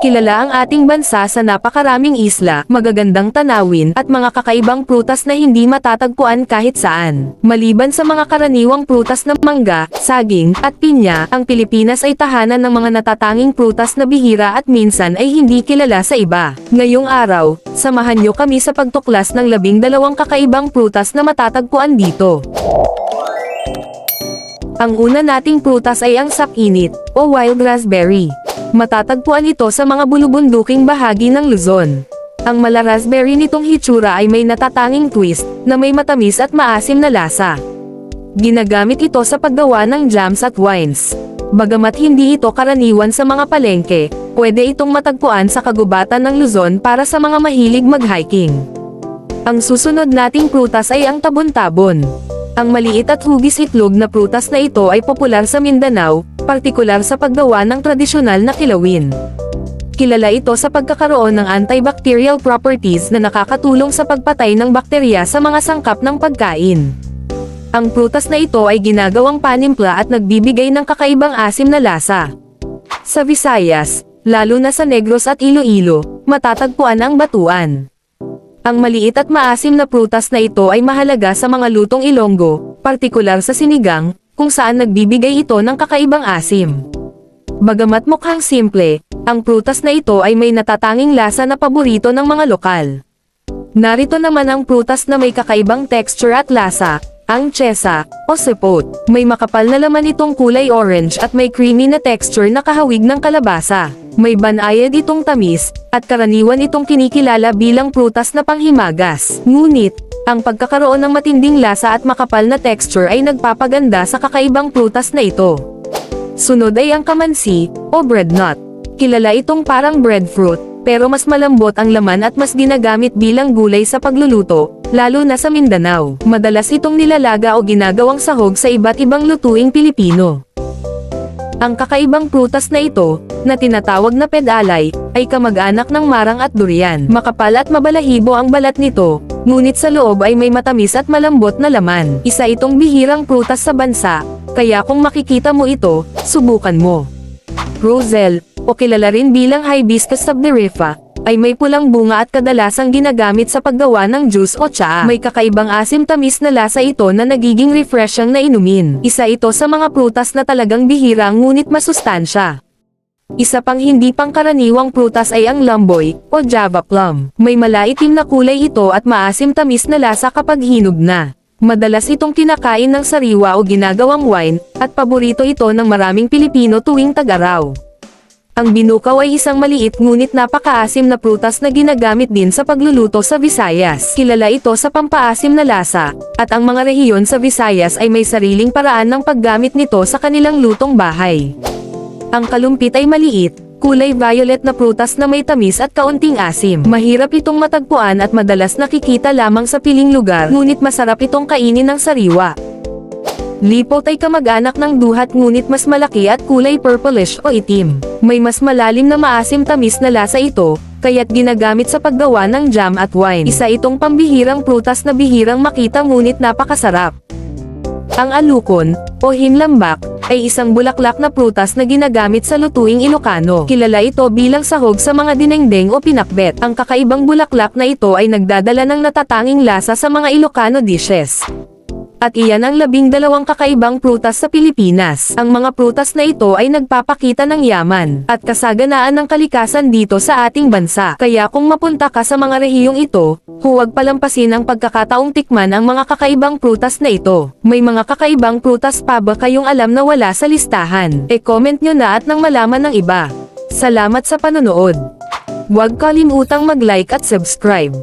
Kilala ang ating bansa sa napakaraming isla, magagandang tanawin, at mga kakaibang prutas na hindi matatagpuan kahit saan. Maliban sa mga karaniwang prutas na mangga, saging, at pinya, ang Pilipinas ay tahanan ng mga natatanging prutas na bihira at minsan ay hindi kilala sa iba. Ngayong araw, samahan niyo kami sa pagtuklas ng labing dalawang kakaibang prutas na matatagpuan dito. Ang una nating prutas ay ang sakinit, o wild raspberry. Matatagpuan ito sa mga bulubunduking bahagi ng Luzon. Ang mala raspberry nitong hitsura ay may natatanging twist, na may matamis at maasim na lasa. Ginagamit ito sa paggawa ng jams at wines. Bagamat hindi ito karaniwan sa mga palengke, pwede itong matagpuan sa kagubatan ng Luzon para sa mga mahilig mag-hiking. Ang susunod nating prutas ay ang tabon-tabon. Ang maliit at hugis itlog na prutas na ito ay popular sa Mindanao, partikular sa paggawa ng tradisyonal na kilawin. Kilala ito sa pagkakaroon ng antibacterial properties na nakakatulong sa pagpatay ng bakterya sa mga sangkap ng pagkain. Ang prutas na ito ay ginagawang panimpla at nagbibigay ng kakaibang asim na lasa. Sa Visayas, lalo na sa Negros at Iloilo, matatagpuan ang batuan. Ang maliit at maasim na prutas na ito ay mahalaga sa mga lutong Ilonggo, partikular sa sinigang, kung saan nagbibigay ito ng kakaibang asim. Bagamat mukhang simple, ang prutas na ito ay may natatanging lasa na paborito ng mga lokal. Narito naman ang prutas na may kakaibang texture at lasa, ang chesa, o sepot. May makapal na laman itong kulay orange at may creamy na texture na kahawig ng kalabasa. May banayad itong tamis, at karaniwan itong kinikilala bilang prutas na panghimagas. Ngunit, ang pagkakaroon ng matinding lasa at makapal na texture ay nagpapaganda sa kakaibang prutas na ito. Sunod ay ang kamansi, o breadnut. Kilala itong parang breadfruit, pero mas malambot ang laman at mas ginagamit bilang gulay sa pagluluto, lalo na sa Mindanao. Madalas itong nilalaga o ginagawang sahog sa iba't ibang lutuing Pilipino. Ang kakaibang prutas na ito, na tinatawag na pedalay, ay kamag-anak ng marang at durian. Makapal at mabalahibo ang balat nito, ngunit sa loob ay may matamis at malambot na laman. Isa itong bihirang prutas sa bansa, kaya kung makikita mo ito, subukan mo. Roselle, o kilala rin bilang hibiscus sabderifa, ay may pulang bunga at kadalasang ginagamit sa paggawa ng juice o tsaa. May kakaibang asim-tamis na lasa ito na nagiging refreshing na inumin. Isa ito sa mga prutas na talagang bihira ngunit masustansya. Isa pang hindi pangkaraniwang prutas ay ang lamboy, o java plum. May malaitim na kulay ito at maasim-tamis na lasa kapag hinog na. Madalas itong kinakain ng sariwa o ginagawang wine, at paborito ito ng maraming Pilipino tuwing tag-araw. Ang binukaw ay isang maliit ngunit napakaasim na prutas na ginagamit din sa pagluluto sa Visayas. Kilala ito sa pampaasim na lasa, at ang mga rehiyon sa Visayas ay may sariling paraan ng paggamit nito sa kanilang lutong bahay. Ang kalumpit ay maliit, kulay violet na prutas na may tamis at kaunting asim. Mahirap itong matagpuan at madalas nakikita lamang sa piling lugar, ngunit masarap itong kainin ng sariwa. Lipot ay kamag-anak ng duhat ngunit mas malaki at kulay purplish o itim. May mas malalim na maasim tamis na lasa ito, kaya't ginagamit sa paggawa ng jam at wine. Isa itong pambihirang prutas na bihirang makita ngunit napakasarap. Ang alukon, o himlambak, ay isang bulaklak na prutas na ginagamit sa lutuing Ilocano. Kilala ito bilang sahog sa mga dinengdeng o pinakbet. Ang kakaibang bulaklak na ito ay nagdadala ng natatanging lasa sa mga Ilocano dishes. At iyan ang labing dalawang kakaibang prutas sa Pilipinas. Ang mga prutas na ito ay nagpapakita ng yaman at kasaganaan ng kalikasan dito sa ating bansa. Kaya kung mapunta ka sa mga rehiyong ito, huwag palampasin ang pagkakataong tikman ang mga kakaibang prutas na ito. May mga kakaibang prutas pa ba kayong alam na wala sa listahan? E-comment nyo na at nang malaman ng iba. Salamat sa panonood. Huwag kalimutang mag-like at subscribe.